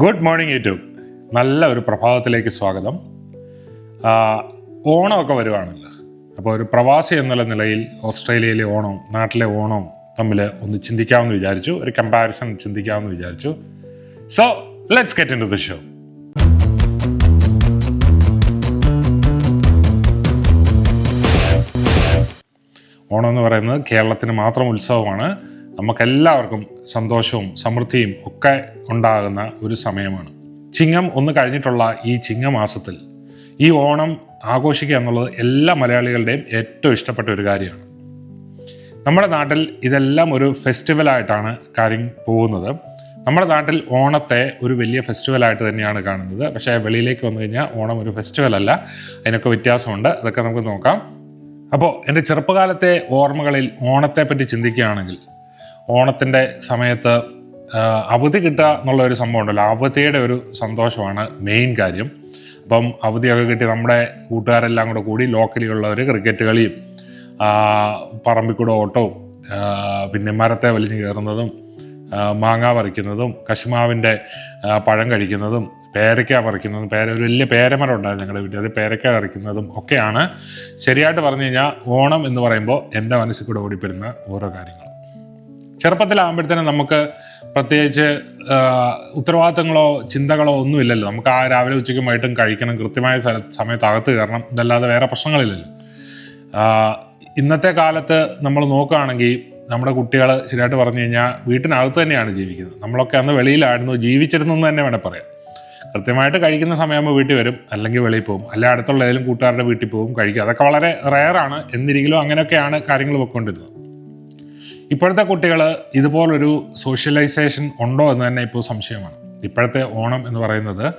Good morning YouTube നല്ല ഒരു പ്രഭാതത്തിലേക്ക് സ്വാഗതം. ഓണമൊക്കെ വരുവാണല്ലോ. അപ്പോൾ ഒരു പ്രവാസി എന്നുള്ള നിലയിൽ ഓസ്ട്രേലിയയിലെ ഓണം നാട്ടിലെ ഓണം തമ്മിൽ ഒന്ന് ചിന്തിക്കാമെന്ന് വിചാരിച്ചു. ഒരു കമ്പാരിസൺ ചിന്തിക്കാമെന്ന് വിചാരിച്ചു. So let's get into the show Onam എന്ന് പറയുന്നത് കേരളത്തിന് മാത്രം ഉത്സവമാണ്. നമുക്കെല്ലാവർക്കും സന്തോഷവും സമൃദ്ധിയും ഒക്കെ ഉണ്ടാകുന്ന ഒരു സമയമാണ്. ചിങ്ങം ഒന്ന് കഴിഞ്ഞിട്ടുള്ള ഈ ചിങ്ങമാസത്തിൽ ഈ ഓണം ആഘോഷിക്കുക എന്നുള്ളത് എല്ലാ മലയാളികളുടെയും ഏറ്റവും ഇഷ്ടപ്പെട്ട ഒരു കാര്യമാണ്. നമ്മുടെ നാട്ടിൽ ഇതെല്ലാം ഒരു ഫെസ്റ്റിവലായിട്ടാണ് കാര്യം പോകുന്നത്. നമ്മുടെ നാട്ടിൽ ഓണത്തെ ഒരു വലിയ ഫെസ്റ്റിവലായിട്ട് തന്നെയാണ് കാണുന്നത്. പക്ഷേ വെളിയിലേക്ക് വന്നു കഴിഞ്ഞാൽ ഓണം ഒരു ഫെസ്റ്റിവലല്ല. അതിനൊക്കെ വ്യത്യാസമുണ്ട്. അതൊക്കെ നമുക്ക് നോക്കാം. അപ്പോൾ എന്റെ ചെറുപ്പകാലത്തെ ഓർമ്മകളിൽ ഓണത്തെ പറ്റി ചിന്തിക്കുകയാണെങ്കിൽ ഓണത്തിന്റെ സമയത്ത് അവധി കിട്ടുക എന്നുള്ള ഒരു സംഭവം ഉണ്ടല്ലോ. അവധിയുടെ ഒരു സന്തോഷമാണ് മെയിൻ കാര്യം. അപ്പം അവധിയൊക്കെ കിട്ടി നമ്മുടെ കൂട്ടുകാരെല്ലാം കൂടെ കൂടി ലോക്കലിലുള്ളവർ ക്രിക്കറ്റ് കളിയും പറമ്പിക്കൂടെ ഓട്ടവും പിന്നെ മരത്തെ വലിഞ്ഞു കയറുന്നതും മാങ്ങ പറിക്കുന്നതും കശുമാവിന്റെ പഴം കഴിക്കുന്നതും പേരയ്ക്ക പറിക്കുന്നതും പേര ഒരു വലിയ പേരമരം ഉണ്ടായിരുന്നു ഞങ്ങളുടെ വീട്ടിൽ. അത് പേരയ്ക്ക പറിക്കുന്നതും ഒക്കെയാണ്. ശരിയായിട്ട് പറഞ്ഞു കഴിഞ്ഞാൽ ഓണം എന്ന് പറയുമ്പോൾ എന്റെ മനസ്സിൽ കൂടെ ഓടിപ്പരുന്ന ഓരോ കാര്യങ്ങൾ. ചെറുപ്പത്തിലാകുമ്പോഴത്തേനും നമുക്ക് പ്രത്യേകിച്ച് ഉത്തരവാദിത്തങ്ങളോ ചിന്തകളോ ഒന്നുമില്ലല്ലോ. നമുക്ക് ആ രാവിലെ ഉച്ചയ്ക്കും വൈകിട്ടും കഴിക്കണം. കൃത്യമായ സ്ഥല സമയത്ത് അകത്ത് കയറണം. ഇതല്ലാതെ വേറെ പ്രശ്നങ്ങളില്ലല്ലോ. ഇന്നത്തെ കാലത്ത് നമ്മൾ നോക്കുകയാണെങ്കിൽ നമ്മുടെ കുട്ടികൾ ശരിയായിട്ട് പറഞ്ഞു കഴിഞ്ഞാൽ വീട്ടിനകത്ത് തന്നെയാണ് ജീവിക്കുന്നത്. നമ്മളൊക്കെ അന്ന് വെളിയിലായിരുന്നു ജീവിച്ചിരുന്നു എന്ന് തന്നെ വേണേൽ പറയാം. കൃത്യമായിട്ട് കഴിക്കുന്ന സമയമാകുമ്പോൾ വീട്ടിൽ വരും അല്ലെങ്കിൽ വെളിയിൽ പോകും. അല്ലെങ്കിൽ അടുത്തുള്ള ഏതെങ്കിലും കൂട്ടുകാരുടെ വീട്ടിൽ പോകും കഴിക്കും. അതൊക്കെ വളരെ റയറാണ് എന്നിരിക്കലും അങ്ങനെയൊക്കെയാണ് കാര്യങ്ങൾ പോയിക്കൊണ്ടിരുന്നത്. ഇപ്പോഴത്തെ കുട്ടികൾ ഇതുപോലൊരു സോഷ്യലൈസേഷൻ ഉണ്ടോ എന്ന് തന്നെ ഇപ്പോൾ സംശയമാണ്. ഇപ്പോഴത്തെ ഓണം എന്ന് പറയുന്നത്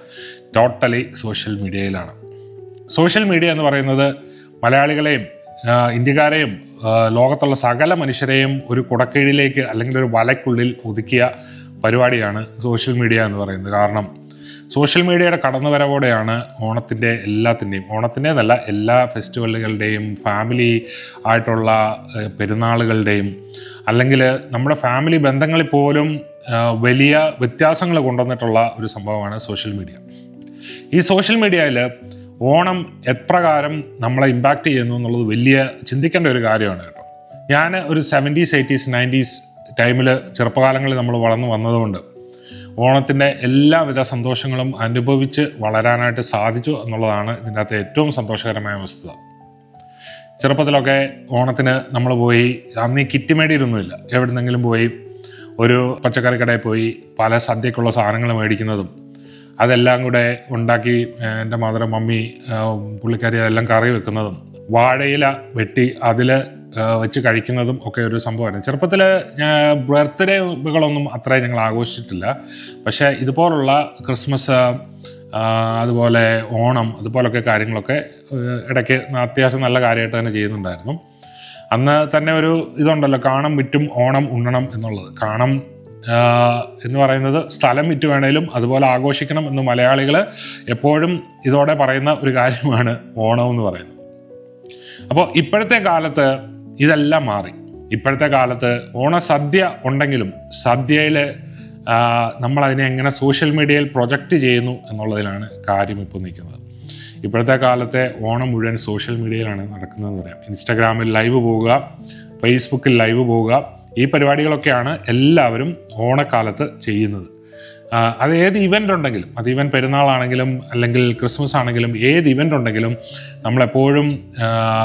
ടോട്ടലി സോഷ്യൽ മീഡിയയിലാണ്. സോഷ്യൽ മീഡിയ എന്ന് പറയുന്നത് മലയാളികളെയും ഇന്ത്യക്കാരെയും ലോകത്തുള്ള സകല മനുഷ്യരെയും ഒരു കുടക്കീഴിലേക്ക് അല്ലെങ്കിൽ ഒരു വലയ്ക്കുള്ളിൽ ഒതുക്കിയ പരിപാടിയാണ് സോഷ്യൽ മീഡിയ എന്ന് പറയുന്നത്. കാരണം സോഷ്യൽ മീഡിയയുടെ കടന്നുവരവോടെയാണ് ഓണത്തിന്റെ എല്ലാത്തിന്റെയും ഓണത്തിന്റെ എന്നല്ല എല്ലാ ഫെസ്റ്റിവലുകളുടെയും ഫാമിലി ആയിട്ടുള്ള പെരുന്നാളുകളുടെയും അല്ലെങ്കിൽ നമ്മുടെ ഫാമിലി ബന്ധങ്ങളിൽ പോലും വലിയ വ്യത്യാസങ്ങൾ കൊണ്ടുവന്നിട്ടുള്ള ഒരു സംഭവമാണ് സോഷ്യൽ മീഡിയ. ഈ സോഷ്യൽ മീഡിയയിൽ ഓണം എപ്രകാരം നമ്മളെ ഇമ്പാക്റ്റ് ചെയ്യുന്നു എന്നുള്ളത് വലിയ ചിന്തിക്കേണ്ട ഒരു കാര്യമാണ് കേട്ടോ. ഞാൻ ഒരു സെവന്റീസ് എയ്റ്റീസ് നയന്റീസ് ടൈമിൽ ചെറുപ്പകാലങ്ങളിൽ നമ്മൾ വളർന്നു വന്നതുകൊണ്ട് ഓണത്തിന്റെ എല്ലാവിധ സന്തോഷങ്ങളും അനുഭവിച്ച് വളരാനായിട്ട് സാധിച്ചു എന്നുള്ളതാണ് ഇതിന്റെ അകത്ത് ഏറ്റവും സന്തോഷകരമായ വസ്തുത. ചെറുപ്പത്തിലൊക്കെ ഓണത്തിന് നമ്മൾ പോയി അന്ന് ഈ കിറ്റ് മേടിയിരുന്നില്ല എവിടുന്നെങ്കിലും പോയി ഒരു പച്ചക്കറി കടയിൽ പോയി പല സദ്യക്കുള്ള സാധനങ്ങൾ മേടിക്കുന്നതും അതെല്ലാം കൂടെ ഉണ്ടാക്കി എന്റെ മാതൃ മമ്മി പുള്ളിക്കാരി അതെല്ലാം കറി വെക്കുന്നതും വാഴയില വെട്ടി അതിൽ വെച്ച് കഴിക്കുന്നതും ഒക്കെ ഒരു സംഭവമായിരുന്നു. ചെറുപ്പത്തിൽ ബർത്ത്ഡേകളൊന്നും അത്ര ഞങ്ങൾ ആഘോഷിച്ചിട്ടില്ല. പക്ഷേ ഇതുപോലുള്ള ക്രിസ്മസ് അതുപോലെ ഓണം അതുപോലൊക്കെ കാര്യങ്ങളൊക്കെ ഇടയ്ക്ക് അത്യാവശ്യം നല്ല കാര്യമായിട്ട് തന്നെ ചെയ്യുന്നുണ്ടായിരുന്നു. അന്ന് തന്നെ ഒരു ഇതുണ്ടല്ലോ കാണം വിറ്റും ഓണം ഉണ്ണണം എന്നുള്ളത്. കാണം എന്ന് പറയുന്നത് സ്ഥലം വിറ്റ് വേണേലും അതുപോലെ ആഘോഷിക്കണം എന്ന് മലയാളികൾ എപ്പോഴും ഇതോടെ പറയുന്ന ഒരു കാര്യമാണ് ഓണം എന്ന് പറയുന്നത്. അപ്പോൾ ഇപ്പോഴത്തെ കാലത്ത് ഇതെല്ലാം മാറി. ഇപ്പോഴത്തെ കാലത്ത് ഓണസദ്യ ഉണ്ടെങ്കിലും സദ്യയിൽ നമ്മൾ അതിനെ എങ്ങനെ സോഷ്യൽ മീഡിയയിൽ പ്രൊജക്റ്റ് ചെയ്യുന്നു എന്നുള്ളതിലാണ് കാര്യം ഇപ്പോൾ നിൽക്കുന്നത്. ഇപ്പോഴത്തെ കാലത്തെ ഓണം മുഴുവൻ സോഷ്യൽ മീഡിയയിലാണ് നടക്കുന്നതെന്ന് പറയാം. ഇൻസ്റ്റാഗ്രാമിൽ ലൈവ് പോവുക ഫേസ്ബുക്കിൽ ലൈവ് പോവുക ഈ പരിപാടികളൊക്കെയാണ് എല്ലാവരും ഓണക്കാലത്ത് ചെയ്യുന്നത്. അത് ഏത് ഇവന്റ് ഉണ്ടെങ്കിലും അത് ഇവൻ പെരുന്നാളാണെങ്കിലും അല്ലെങ്കിൽ ക്രിസ്മസ് ആണെങ്കിലും ഏത് ഇവന്റ് ഉണ്ടെങ്കിലും നമ്മളെപ്പോഴും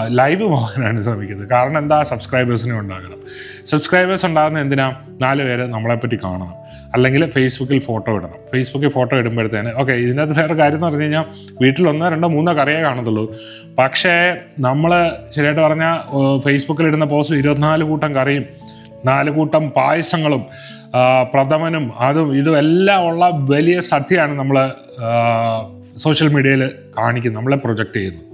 ലൈവ് പോകാനാണ് ശ്രമിക്കുന്നത്. കാരണം എന്താ? സബ്സ്ക്രൈബേഴ്സിനെ ഉണ്ടാകണം. സബ്സ്ക്രൈബേഴ്സ് ഉണ്ടാകുന്ന എന്തിനാ? നാല് പേര് നമ്മളെപ്പറ്റി കാണണം. അല്ലെങ്കിൽ ഫേസ്ബുക്കിൽ ഫോട്ടോ ഇടണം. ഫേസ്ബുക്കിൽ ഫോട്ടോ ഇടുമ്പോഴത്തേന് ഓക്കെ ഇതിനകത്ത് വേറെ കാര്യം എന്ന് പറഞ്ഞു കഴിഞ്ഞാൽ വീട്ടിൽ ഒന്നോ രണ്ടോ മൂന്നോ കറിയേ കാണത്തുള്ളൂ. പക്ഷേ നമ്മൾ ശരിയായിട്ട് പറഞ്ഞാൽ ഫേസ്ബുക്കിൽ ഇടുന്ന പോസ്റ്റ് ഇരുപത്തിനാല് കൂട്ടം കറിയും നാല് കൂട്ടം പായസങ്ങളും പ്രഥമനും അതും ഇതും എല്ലാം ഉള്ള വലിയ സത്യമാണ് നമ്മൾ സോഷ്യൽ മീഡിയയിൽ കാണിക്കുന്നത് നമ്മളെ പ്രൊജക്റ്റ് ചെയ്യുന്നത്.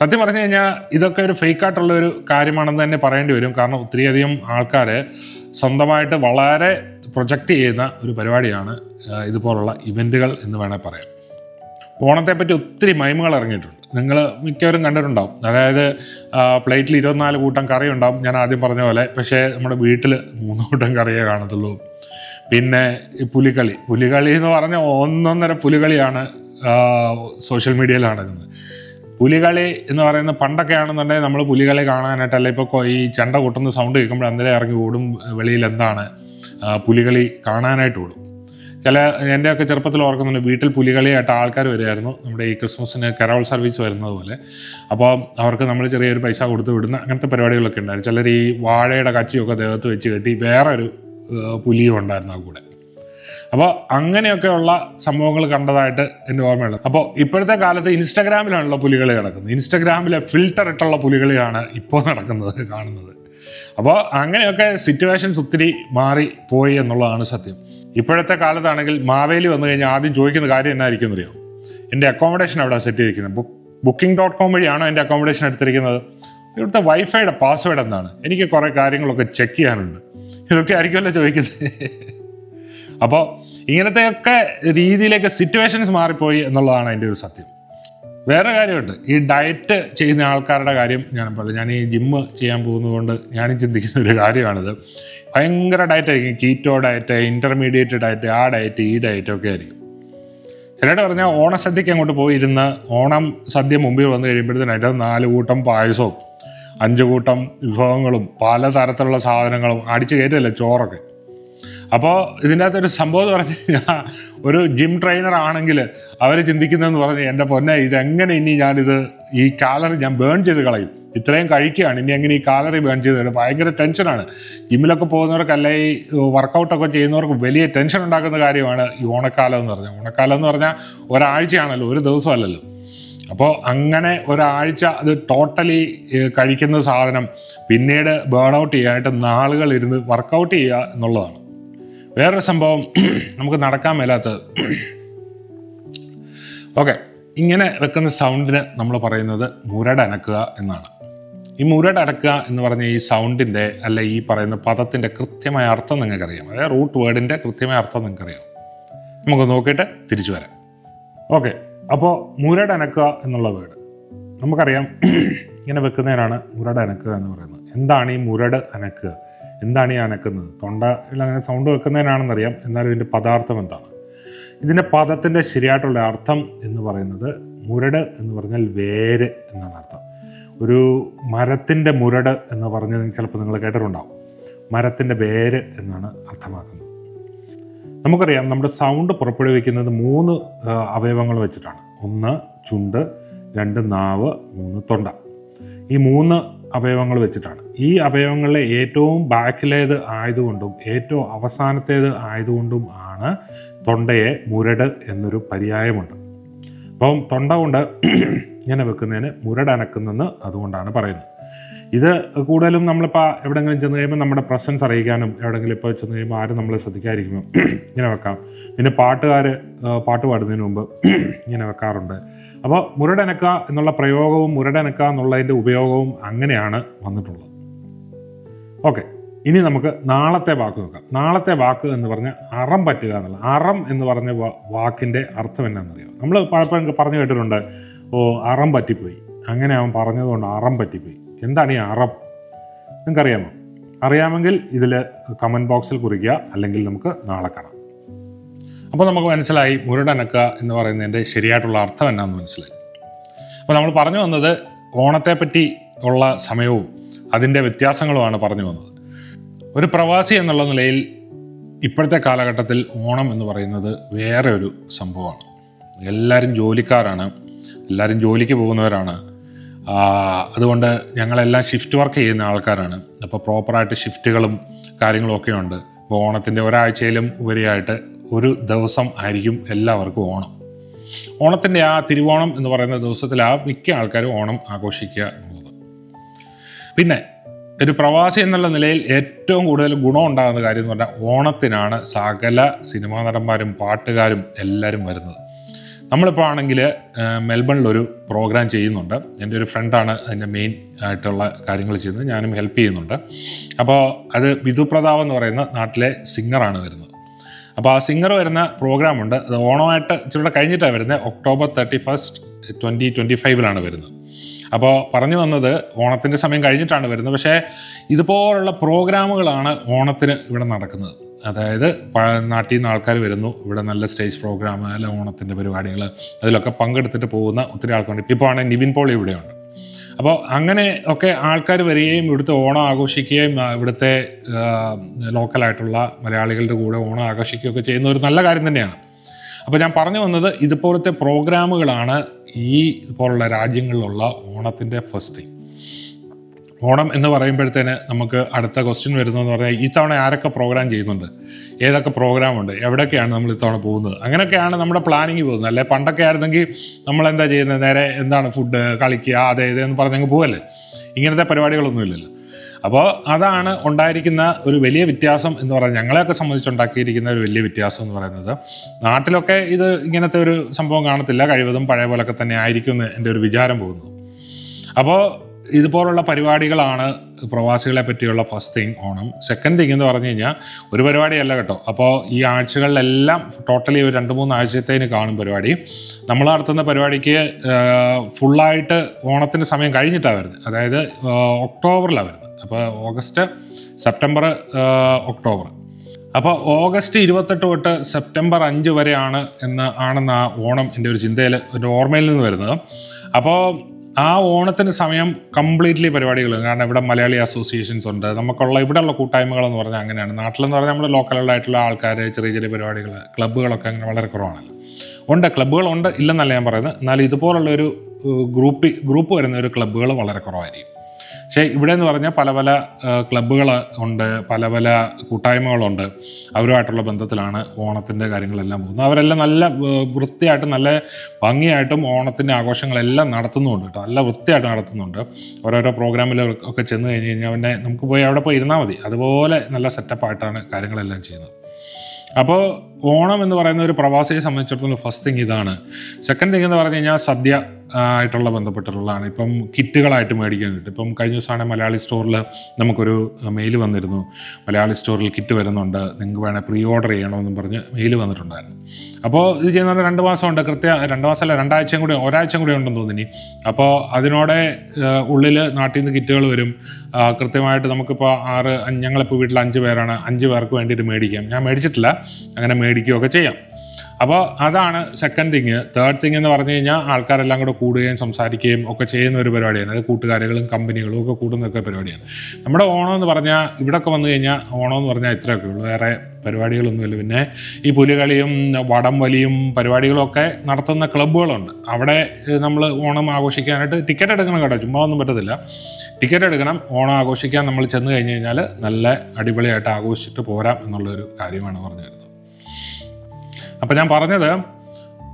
സത്യം പറഞ്ഞു കഴിഞ്ഞാൽ ഇതൊക്കെ ഒരു ഫേക്ക് ആയിട്ടുള്ള ഒരു കാര്യമാണെന്ന് തന്നെ പറയേണ്ടി വരും. കാരണം ഒത്തിരിയധികം ആൾക്കാർ സ്വന്തമായിട്ട് വളരെ പ്രൊജക്റ്റ് ചെയ്യുന്ന ഒരു പരിപാടിയാണ് ഇതുപോലുള്ള ഇവന്റുകൾ എന്ന് വേണേൽ പറയാം. ഓണത്തെപ്പറ്റി ഒത്തിരി മൈമുകൾ ഇറങ്ങിയിട്ടുണ്ട്. നിങ്ങൾ മിക്കവരും കണ്ടിട്ടുണ്ടാവും. അതായത് പ്ലേറ്റിൽ ഇരുപത്തിനാല് കൂട്ടം കറി ഉണ്ടാവും. ഞാൻ ആദ്യം പറഞ്ഞ പോലെ പക്ഷേ നമ്മുടെ വീട്ടിൽ മൂന്ന് കൂട്ടം കറിയേ കാണത്തുള്ളൂ. പിന്നെ ഈ പുലികളി. പുലികളി എന്ന് പറഞ്ഞ ഒന്നൊന്നര പുലികളിയാണ് സോഷ്യൽ മീഡിയയിൽ നടക്കുന്നത്. പുലികളി എന്ന് പറയുന്ന പണ്ടൊക്കെ ആണെന്നുണ്ടെങ്കിൽ നമ്മൾ പുലികളി കാണാനായിട്ട് അല്ല ഇപ്പോൾ ഈ ചെണ്ട കൊട്ടുന്ന സൗണ്ട് കേൾക്കുമ്പോൾ അന്നേരം ഇറങ്ങി ഓടും വെളിയിൽ എന്താണ് പുലികളി കാണാനായിട്ട് ഓടും. ചില എന്റെയൊക്കെ ചെറുപ്പത്തിൽ ഓർക്കുന്നുണ്ട് വീട്ടിൽ പുലികളിയായിട്ട് ആൾക്കാർ വരുമായിരുന്നു നമ്മുടെ ഈ ക്രിസ്മസിന് കരോൾ സർവീസ് വരുന്നത് പോലെ അപ്പോൾ അവർക്ക് നമ്മൾ ചെറിയൊരു പൈസ കൊടുത്ത് വിടുന്ന അങ്ങനത്തെ പരിപാടികളൊക്കെ ഉണ്ടായിരുന്നു. ചിലർ ഈ വാഴയുടെ കച്ചിയൊക്കെ ദേഹത്ത് വെച്ച് കെട്ടി വേറൊരു പുലിയും ഉണ്ടായിരുന്നു ആ കൂടെ. അപ്പോൾ അങ്ങനെയൊക്കെയുള്ള സംഭവങ്ങൾ കണ്ടതായിട്ട് എന്റെ ഓർമ്മയുള്ളത് അപ്പോൾ ഇപ്പോഴത്തെ കാലത്ത് ഇൻസ്റ്റാഗ്രാമിലാണല്ലോ പുലികളി നടക്കുന്നത്. ഇൻസ്റ്റാഗ്രാമിലെ ഫിൽട്ടർ ഇട്ടുള്ള പുലികളിയാണ് ഇപ്പോൾ നടക്കുന്നത് കാണുന്നത്. അപ്പോൾ അങ്ങനെയൊക്കെ സിറ്റുവേഷൻസ് ഒത്തിരി മാറി പോയി എന്നുള്ളതാണ് സത്യം. ഇപ്പോഴത്തെ കാലത്താണെങ്കിൽ മാവേലി വന്നു കഴിഞ്ഞാൽ ആദ്യം ചോദിക്കുന്ന കാര്യം എന്നായിരിക്കും എന്നറിയോ എന്റെ അക്കോമഡേഷൻ അവിടെ സെറ്റ് ചെയ്തിരിക്കുന്നത്? ബുക്ക് ബുക്കിംഗ് ഡോട്ട് കോം വഴിയാണോ എന്റെ അക്കോമഡേഷൻ എടുത്തിരിക്കുന്നത്? ഇവിടുത്തെ വൈഫൈയുടെ പാസ്വേഡ് എന്താണ്? എനിക്ക് കുറേ കാര്യങ്ങളൊക്കെ ചെക്ക് ചെയ്യാനുണ്ട്. ഇതൊക്കെ ആയിരിക്കുമല്ലോ ചോദിക്കുന്നത്. അപ്പോൾ ഇങ്ങനത്തെയൊക്കെ രീതിയിലേക്ക് സിറ്റുവേഷൻസ് മാറിപ്പോയി എന്നുള്ളതാണ് അതിന്റെ ഒരു സത്യം. വേറെ കാര്യമുണ്ട്. ഈ ഡയറ്റ് ചെയ്യുന്ന ആൾക്കാരുടെ കാര്യം ഞാൻ പറഞ്ഞു. ഞാൻ ഈ ജിമ്മ് ചെയ്യാൻ പോകുന്നതുകൊണ്ട് ഞാനും ചിന്തിക്കുന്ന ഒരു കാര്യമാണിത്. ഭയങ്കര ഡയറ്റ് ആയിരിക്കും. കീറ്റോ ഡയറ്റ് ഇന്റർമീഡിയറ്റ് ഡയറ്റ് ആ ഡയറ്റ് ഈ ഡയറ്റ് ഒക്കെ ആയിരിക്കും. ചിലയിട്ട് പറഞ്ഞാൽ ഓണസദ്യയ്ക്ക് അങ്ങോട്ട് പോയിരുന്ന് ഓണം സദ്യ മുമ്പിൽ വന്നു അതിന്റെ നാല് കൂട്ടം പായസവും അഞ്ച് കൂട്ടം വിഭവങ്ങളും പലതരത്തിലുള്ള സാധനങ്ങളും അടിച്ചു കയറ്റല്ലേ ചോറൊക്കെ? അപ്പോൾ ഇതിന്റെ അകത്തൊരു സംഭവം എന്ന് പറഞ്ഞു കഴിഞ്ഞാൽ ഒരു ജിം ട്രെയിനർ ആണെങ്കിൽ അവർ ചിന്തിക്കുന്നതെന്ന് പറഞ്ഞ് എന്റെ പൊന്നെ ഇതെങ്ങനെ ഇനി ഞാനിത് ഈ കാലറി ഞാൻ ബേൺ ചെയ്ത് കളയും? ഇത്രയും കഴിക്കുകയാണ്. ഇനി എങ്ങനെ ഈ കാലറി ബേൺ ചെയ്ത് ഭയങ്കര ടെൻഷനാണ് ജിമ്മിലൊക്കെ പോകുന്നവർക്ക് അല്ലെങ്കിൽ ഈ വർക്കൗട്ടൊക്കെ ചെയ്യുന്നവർക്ക് വലിയ ടെൻഷൻ ഉണ്ടാക്കുന്ന കാര്യമാണ് ഈ ഓണക്കാലം എന്ന് പറഞ്ഞാൽ. ഓണക്കാലം എന്ന് പറഞ്ഞാൽ ഒരാഴ്ചയാണല്ലോ ഒരു ദിവസമല്ലല്ലോ അപ്പോൾ അങ്ങനെ ഒരാഴ്ച അത് ടോട്ടലി കഴിക്കുന്ന സാധനം പിന്നീട് ബേൺ ഔട്ട് ചെയ്യാനായിട്ട് നാളുകൾ ഇരുന്ന് വർക്കൗട്ട് ചെയ്യുക എന്നുള്ളതാണ്. വേറൊരു സംഭവം നമുക്ക് നടക്കാൻ മേലാത്തത് ഓക്കെ ഇങ്ങനെ വെക്കുന്ന സൗണ്ടിന് നമ്മൾ പറയുന്നത് മുരടനക്കുക എന്നാണ്. ഈ മുരടക്കുക എന്ന് പറഞ്ഞ ഈ സൗണ്ടിന്റെ അല്ലെ ഈ പറയുന്ന പദത്തിന്റെ കൃത്യമായ അർത്ഥം നിങ്ങൾക്കറിയാം. അതായത് റൂട്ട് വേർഡിന്റെ കൃത്യമായ അർത്ഥം നിങ്ങൾക്കറിയാം. നമുക്ക് നോക്കിയിട്ട് തിരിച്ചു വരാം. ഓക്കെ അപ്പോൾ മുരടനക്കുക എന്നുള്ള വേർഡ് നമുക്കറിയാം ഇങ്ങനെ വെക്കുന്നതിനാണ് മുരടനക്കുക എന്ന് പറയുന്നത്. എന്താണ് ഈ മുരട് അനക്കുക? എന്താണ് ഈ അനക്കുന്നത്? തൊണ്ടയിൽ അങ്ങനെ സൗണ്ട് വെക്കുന്നതിനാണെന്നറിയാം. എന്നാലും ഇതിന്റെ പദാർത്ഥം എന്താണ്? ഇതിന്റെ പദത്തിന്റെ ശരിയായിട്ടുള്ള അർത്ഥം എന്ന് പറയുന്നത് മുരട് എന്ന് പറഞ്ഞാൽ വേര് എന്നാണ് അർത്ഥം. ഒരു മരത്തിന്റെ മുരട് എന്ന് പറഞ്ഞ് ചിലപ്പോൾ നിങ്ങൾ കേട്ടിട്ടുണ്ടാവും. മരത്തിന്റെ വേര് എന്നാണ് അർത്ഥമാക്കുന്നത്. നമുക്കറിയാം നമ്മുടെ സൗണ്ട് പുറപ്പെടുവിക്കുന്നത് മൂന്ന് അവയവങ്ങൾ വെച്ചിട്ടാണ്. ഒന്ന് ചുണ്ട് രണ്ട് നാവ് മൂന്ന് തൊണ്ട. ഈ മൂന്ന് അവയവങ്ങൾ വെച്ചിട്ടാണ്. ഈ അവയവങ്ങളിലെ ഏറ്റവും ബാക്കിലേത് ആയതുകൊണ്ടും ഏറ്റവും അവസാനത്തേത് ആയതുകൊണ്ടും ആണ് തൊണ്ടയെ മുരട് എന്നൊരു പര്യായമുണ്ട്. അപ്പം തൊണ്ട കൊണ്ട് ഇങ്ങനെ വെക്കുന്നതിന് മുരടനക്കുന്നെന്ന് അതുകൊണ്ടാണ് പറയുന്നത്. ഇത് കൂടുതലും നമ്മളിപ്പോൾ എവിടെയെങ്കിലും ചെന്ന് കഴിയുമ്പോൾ നമ്മുടെ പ്രസൻസ് അറിയിക്കാനും എവിടെയെങ്കിലും ഇപ്പോൾ ചെന്ന് കഴിയുമ്പോൾ ആരും നമ്മളെ ശ്രദ്ധിക്കാതിരിക്കുമ്പോൾ ഇങ്ങനെ വെക്കാം. പിന്നെ പാട്ടുകാർ പാട്ട് പാടുന്നതിന് മുമ്പ് ഇങ്ങനെ വെക്കാറുണ്ട്. അപ്പോൾ മുരടനക്ക എന്നുള്ള പ്രയോഗവും മുരടനക്ക എന്നുള്ളതിന്റെ ഉപയോഗവും അങ്ങനെയാണ് വന്നിട്ടുള്ളത്. ഓക്കെ. ഇനി നമുക്ക് നാളത്തെ വാക്ക് നോക്കാം. നാളത്തെ വാക്ക് എന്ന് പറഞ്ഞാൽ അറം പറ്റുക എന്നുള്ള അറം എന്ന് പറഞ്ഞ വാക്കിന്റെ അർത്ഥം എന്നാണെന്നറിയാം നമ്മൾ പലപ്പോഴും പറഞ്ഞു കേട്ടിട്ടുണ്ട്. ഓ അറം പറ്റിപ്പോയി. അങ്ങനെ അവൻ പറഞ്ഞതുകൊണ്ട് അറം പറ്റിപ്പോയി. എന്താണ് ഈ അറം? നിങ്ങൾക്കറിയാമോ? അറിയാമെങ്കിൽ ഇതിൽ കമന്റ് ബോക്സിൽ കുറിക്കുക. അല്ലെങ്കിൽ നമുക്ക് നാളെ കാണാം. അപ്പോൾ നമുക്ക് മനസ്സിലായി മുരടനക്ക എന്ന് പറയുന്നതിന്റെ ശരിയായിട്ടുള്ള അർത്ഥം എന്നാന്ന് മനസ്സിലായി. അപ്പോൾ നമ്മൾ പറഞ്ഞു വന്നത് ഓണത്തെപ്പറ്റി ഉള്ള സമയവും അതിന്റെ വ്യത്യാസങ്ങളുമാണ് പറഞ്ഞു വന്നത്. ഒരു പ്രവാസി എന്നുള്ള നിലയിൽ ഇപ്പോഴത്തെ കാലഘട്ടത്തിൽ ഓണം എന്ന് പറയുന്നത് വേറെ ഒരു സംഭവമാണ്. എല്ലാവരും ജോലിക്കാരാണ് എല്ലാവരും ജോലിക്ക് പോകുന്നവരാണ്. അതുകൊണ്ട് ഞങ്ങളെല്ലാം ഷിഫ്റ്റ് വർക്ക് ചെയ്യുന്ന ആൾക്കാരാണ്. അപ്പോൾ പ്രോപ്പറായിട്ട് ഷിഫ്റ്റുകളും കാര്യങ്ങളും ഒക്കെ ഉണ്ട്. അപ്പോൾ ഓണത്തിന്റെ ഒരാഴ്ചയിലും ഉപരിയായിട്ട് ഒരു ദിവസം ആയിരിക്കും എല്ലാവർക്കും ഓണം. ഓണത്തിന്റെ ആ തിരുവോണം എന്ന് പറയുന്ന ദിവസത്തിൽ ആ മിക്ക ആൾക്കാരും ഓണം ആഘോഷിക്കുക പിന്നെ ഒരു പ്രവാസി എന്നുള്ള നിലയിൽ ഏറ്റവും കൂടുതൽ ഗുണം ഉണ്ടാകുന്ന കാര്യം എന്ന് പറഞ്ഞാൽ ഓണത്തിനാണ് സകല സിനിമാ നടന്മാരും പാട്ടുകാരും എല്ലാവരും വരുന്നത്. നമ്മളിപ്പോൾ ആണെങ്കിൽ മെൽബണിലൊരു പ്രോഗ്രാം ചെയ്യുന്നുണ്ട്. എന്റെ ഒരു ഫ്രണ്ടാണ് അതിന്റെ മെയിൻ ആയിട്ടുള്ള കാര്യങ്ങൾ ചെയ്യുന്നത്. ഞാനും ഹെൽപ്പ് ചെയ്യുന്നുണ്ട്. അപ്പോൾ അത് വിധു പ്രതാപ് എന്ന് പറയുന്ന നാട്ടിലെ സിംഗറാണ് വരുന്നത്. അപ്പോൾ ആ സിംഗർ വരുന്ന പ്രോഗ്രാമുണ്ട്. അത് ഓണമായിട്ട് ഇച്ചിരി കഴിഞ്ഞിട്ടാണ് വരുന്നത്. October thirty first twenty twenty ഫൈവിലാണ് വരുന്നത്. അപ്പോൾ പറഞ്ഞു വന്നത് ഓണത്തിന്റെ സമയം കഴിഞ്ഞിട്ടാണ് വരുന്നത്. പക്ഷേ ഇതുപോലുള്ള പ്രോഗ്രാമുകളാണ് ഓണത്തിന് ഇവിടെ നടക്കുന്നത്. അതായത് നാട്ടിൽ നിന്ന് ആൾക്കാർ വരുന്നു. ഇവിടെ നല്ല സ്റ്റേജ് പ്രോഗ്രാം അല്ല ഓണത്തിന്റെ പരിപാടികൾ അതിലൊക്കെ പങ്കെടുത്തിട്ട് പോകുന്ന ഒത്തിരി ആൾക്കാരുണ്ട്. ഇപ്പോൾ ആണെങ്കിൽ നിവിൻ പോൾ ഇവിടെയുണ്ട്. അപ്പോൾ അങ്ങനെ ഒക്കെ ആൾക്കാർ വരികയും ഇവിടുത്തെ ഓണം ആഘോഷിക്കുകയും ഇവിടുത്തെ ലോക്കലായിട്ടുള്ള മലയാളികളുടെ കൂടെ ഓണം ആഘോഷിക്കുകയൊക്കെ ചെയ്യുന്ന ഒരു നല്ല കാര്യം തന്നെയാണ്. അപ്പോൾ ഞാൻ പറഞ്ഞു വന്നത് ഇതുപോലത്തെ പ്രോഗ്രാമുകളാണ് ഈ പോലുള്ള രാജ്യങ്ങളിലുള്ള ഓണത്തിന്റെ ഫസ്റ്റ് ഓണം എന്ന് പറയുമ്പോഴത്തേന് നമുക്ക് അടുത്ത ക്വസ്റ്റ്യൻ വരുന്നതെന്ന് പറഞ്ഞാൽ ഈ തവണ ആരൊക്കെ പ്രോഗ്രാം ചെയ്യുന്നുണ്ട്? ഏതൊക്കെ പ്രോഗ്രാം ഉണ്ട്? എവിടെയൊക്കെയാണ് നമ്മൾ ഇത്തവണ പോകുന്നത്? അങ്ങനെയൊക്കെയാണ് നമ്മുടെ പ്ലാനിങ് പോകുന്നത്. അല്ലെ? പണ്ടൊക്കെ ആയിരുന്നെങ്കിൽ നമ്മൾ എന്താ ചെയ്യുന്നത്? നേരെ എന്താണ് ഫുഡ് കളിക്കുക അതെ ഇതെന്ന് പറഞ്ഞങ്ങ് പോവല്ലേ? ഇങ്ങനത്തെ പരിപാടികളൊന്നും ഇല്ലല്ലോ. അപ്പോൾ അതാണ് ഉണ്ടായിരിക്കുന്ന ഒരു വലിയ വ്യത്യാസം എന്ന് പറയുന്നത്. ഞങ്ങളെയൊക്കെ സംബന്ധിച്ചുണ്ടാക്കിയിരിക്കുന്ന ഒരു വലിയ വ്യത്യാസം എന്ന് പറയുന്നത്. നാട്ടിലൊക്കെ ഇത് ഇങ്ങനത്തെ ഒരു സംഭവം കാണത്തില്ല. കഴിവതും പഴയ പോലൊക്കെ തന്നെ ആയിരിക്കും എന്ന് എന്റെ ഒരു വിചാരം പോകുന്നു. അപ്പോൾ ഇതുപോലുള്ള പരിപാടികളാണ് പ്രവാസികളെ പറ്റിയുള്ള first thing Onam. Second thing എന്ന് പറഞ്ഞു കഴിഞ്ഞാൽ ഒരു പരിപാടിയല്ല കേട്ടോ. അപ്പോൾ ഈ ആഴ്ചകളിലെല്ലാം ടോട്ടലി ഒരു രണ്ട് മൂന്ന് ആഴ്ചത്തേന് കാണും പരിപാടി. നമ്മൾ നടത്തുന്ന പരിപാടിക്ക് ഫുള്ളായിട്ട് ഓണത്തിന്റെ സമയം കഴിഞ്ഞിട്ടാണ് വരുന്നത്. അതായത് ഒക്ടോബറിലാണ് വരുന്നത്. അപ്പോൾ ഓഗസ്റ്റ് സെപ്റ്റംബർ ഒക്ടോബർ. അപ്പോൾ ഓഗസ്റ്റ് ഇരുപത്തെട്ട് തൊട്ട് സെപ്റ്റംബർ അഞ്ച് വരെയാണ് എന്ന് ആണെന്ന് ആ ഓണം എന്റെ ഒരു ചിന്തയിൽ ഒരു ഓർമ്മയിൽ നിന്ന് വരുന്നത്. അപ്പോൾ ആ ഓണത്തിന് സമയം കംപ്ലീറ്റ്ലി പരിപാടികൾ കാരണം ഇവിടെ മലയാളി അസോസിയേഷൻസ് ഉണ്ട്. നമുക്കുള്ള ഇവിടെയുള്ള കൂട്ടായ്മകളെന്ന് പറഞ്ഞാൽ അങ്ങനെയാണ്. നാട്ടിലെന്ന് പറഞ്ഞാൽ നമ്മുടെ ലോക്കലായിട്ടുള്ള ആൾക്കാർ ചെറിയ ചെറിയ പരിപാടികൾ ക്ലബ്ബുകളൊക്കെ അങ്ങനെ വളരെ കുറവാണല്ലോ. ഉണ്ട് ക്ലബ്ബുകളുണ്ട് ഇല്ലെന്നല്ല ഞാൻ പറയുന്നത്. എന്നാൽ ഇതുപോലുള്ള ഒരു ഗ്രൂപ്പ് ഗ്രൂപ്പ് വരുന്ന ഒരു ക്ലബ്ബുകൾ വളരെ കുറവായിരിക്കും. പക്ഷേ ഇവിടെ എന്ന് പറഞ്ഞാൽ പല പല ക്ലബ്ബുകൾ ഉണ്ട് പല പല കൂട്ടായ്മകളുണ്ട്. അവരുമായിട്ടുള്ള ബന്ധത്തിലാണ് ഓണത്തിന്റെ കാര്യങ്ങളെല്ലാം പോകുന്നത്. അവരെല്ലാം നല്ല വൃത്തിയായിട്ട് നല്ല ഭംഗിയായിട്ടും ഓണത്തിന്റെ ആഘോഷങ്ങളെല്ലാം നടത്തുന്നുണ്ട് കേട്ടോ. നല്ല വൃത്തിയായിട്ട് നടത്തുന്നുണ്ട്. ഓരോരോ പ്രോഗ്രാമിൽ ഒക്കെ ചെന്ന് കഴിഞ്ഞ് കഴിഞ്ഞാൽ പിന്നെ നമുക്ക് പോയി അവിടെ പോയി ഇരുന്നാൽ മതി. അതുപോലെ നല്ല സെറ്റപ്പായിട്ടാണ് കാര്യങ്ങളെല്ലാം ചെയ്യുന്നത്. അപ്പോൾ ഓണം എന്ന് പറയുന്ന ഒരു പ്രവാസിയെ സംബന്ധിച്ചിടത്തോളം ഫസ്റ്റ് തിങ് ഇതാണ്. സെക്കൻഡ് തിങ് എന്ന് പറഞ്ഞു കഴിഞ്ഞാൽ സദ്യ. ആയിട്ടുള്ള ബന്ധപ്പെട്ടിട്ടുള്ളതാണ്. ഇപ്പം കിറ്റുകളായിട്ട് മേടിക്കാൻ കിട്ടും ഇപ്പം കഴിഞ്ഞ ദിവസമാണ് മലയാളി സ്റ്റോറിൽ നമുക്കൊരു മെയിൽ വന്നിരുന്നു. മലയാളി സ്റ്റോറിൽ കിറ്റ് വരുന്നുണ്ട്. നിങ്ങൾക്ക് വേണേൽ പ്രീ ഓർഡർ ചെയ്യണമെന്നും പറഞ്ഞ് മെയിൽ വന്നിട്ടുണ്ടായിരുന്നു. അപ്പോൾ ഇത് ചെയ്യുന്നത് രണ്ട് മാസമുണ്ട്. കൃത്യ രണ്ട് മാസമല്ല രണ്ടാഴ്ചയും കൂടി ഒരാഴ്ചയും കൂടി ഉണ്ടെന്ന് തോന്നി അപ്പോൾ അതിനോടെ ഉള്ളിൽ നാട്ടിൽ നിന്ന് കിറ്റുകൾ വരും. കൃത്യമായിട്ട് നമുക്കിപ്പോൾ ആറ് ഞങ്ങളിപ്പോൾ വീട്ടിൽ അഞ്ച് പേരാണ്. അഞ്ച് പേർക്ക് വേണ്ടിയിട്ട് മേടിക്കാം. ഞാൻ മേടിച്ചിട്ടില്ല. അങ്ങനെ മേടിക്കുകയൊക്കെ ചെയ്യാം. അപ്പോൾ അതാണ് സെക്കൻഡ് തിങ് തേർഡ് തിങ് എന്ന് പറഞ്ഞു കഴിഞ്ഞാൽ ആൾക്കാരെല്ലാം കൂടെ കൂടുകയും സംസാരിക്കുകയും ഒക്കെ ചെയ്യുന്ന ഒരു പരിപാടിയാണ്. അത് കൂട്ടുകാരികളും കമ്പനികളും ഒക്കെ കൂടുന്നൊക്കെ പരിപാടിയാണ്. നമ്മുടെ ഓണം എന്ന് പറഞ്ഞാൽ ഇവിടെയൊക്കെ വന്നു കഴിഞ്ഞാൽ ഓണം എന്ന് പറഞ്ഞാൽ ഇത്രയൊക്കെ ഉള്ളൂ. വേറെ പരിപാടികളൊന്നുമില്ല. പിന്നെ ഈ പുലികളിയും വടം വലിയും പരിപാടികളൊക്കെ നടത്തുന്ന ക്ലബ്ബുകളുണ്ട്. അവിടെ നമ്മൾ ഓണം ആഘോഷിക്കാനായിട്ട് ടിക്കറ്റ് എടുക്കണം കേട്ടോ. ചുമ്മാ ഒന്നും പറ്റത്തില്ല. ടിക്കറ്റ് എടുക്കണം. ഓണം ആഘോഷിക്കാൻ നമ്മൾ ചെന്ന് കഴിഞ്ഞ് കഴിഞ്ഞാൽ നല്ല അടിപൊളിയായിട്ട് ആഘോഷിച്ചിട്ട് പോരാം എന്നുള്ളൊരു കാര്യമാണ് പറഞ്ഞു വരുന്നത് അപ്പോൾ ഞാൻ പറഞ്ഞത്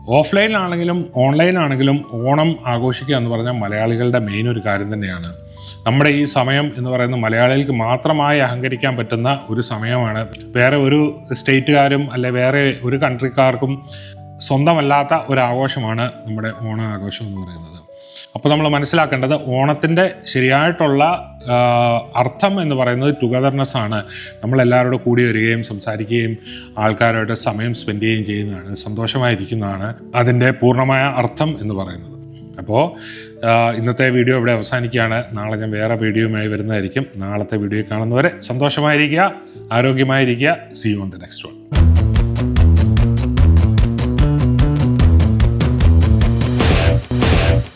ഓഫ്ലൈനിലാണെങ്കിലും ഓൺലൈനാണെങ്കിലും ഓണം ആഘോഷിക്കുക എന്ന് പറഞ്ഞാൽ മലയാളികളുടെ മെയിൻ ഒരു കാര്യം തന്നെയാണ്. നമ്മുടെ ഈ സമയം എന്ന് പറയുന്നത് മലയാളികൾക്ക് മാത്രമായി അഹങ്കരിക്കാൻ പറ്റുന്ന ഒരു സമയമാണ്. വേറെ ഒരു സ്റ്റേറ്റുകാരും അല്ലെ വേറെ ഒരു കൺട്രിക്കാർക്കും സ്വന്തമല്ലാത്ത ഒരു ആഘോഷമാണ് നമ്മുടെ ഓണാഘോഷം എന്ന് പറയുന്നത്. അപ്പോൾ നമ്മൾ മനസ്സിലാക്കേണ്ടത് ഓണത്തിന്റെ ശരിയായിട്ടുള്ള അർത്ഥം എന്ന് പറയുന്നത് ടുഗദർനെസ് ആണ്. നമ്മളെല്ലാവരോടും കൂടി വരികയും സംസാരിക്കുകയും ആൾക്കാരുമായിട്ട് സമയം സ്പെൻഡ് ചെയ്യുകയും ചെയ്യുന്നതാണ്. സന്തോഷമായിരിക്കുന്നതാണ് അതിന്റെ പൂർണമായ അർത്ഥം എന്ന് പറയുന്നത്. അപ്പോൾ ഇന്നത്തെ വീഡിയോ ഇവിടെ അവസാനിക്കുകയാണ്. നാളെ ഞാൻ വേറെ വീഡിയോയുമായി വരുന്നതായിരിക്കും. നാളത്തെ വീഡിയോ കാണുന്നവരെ സന്തോഷമായിരിക്കുക ആരോഗ്യമായിരിക്കുക. See you on the next one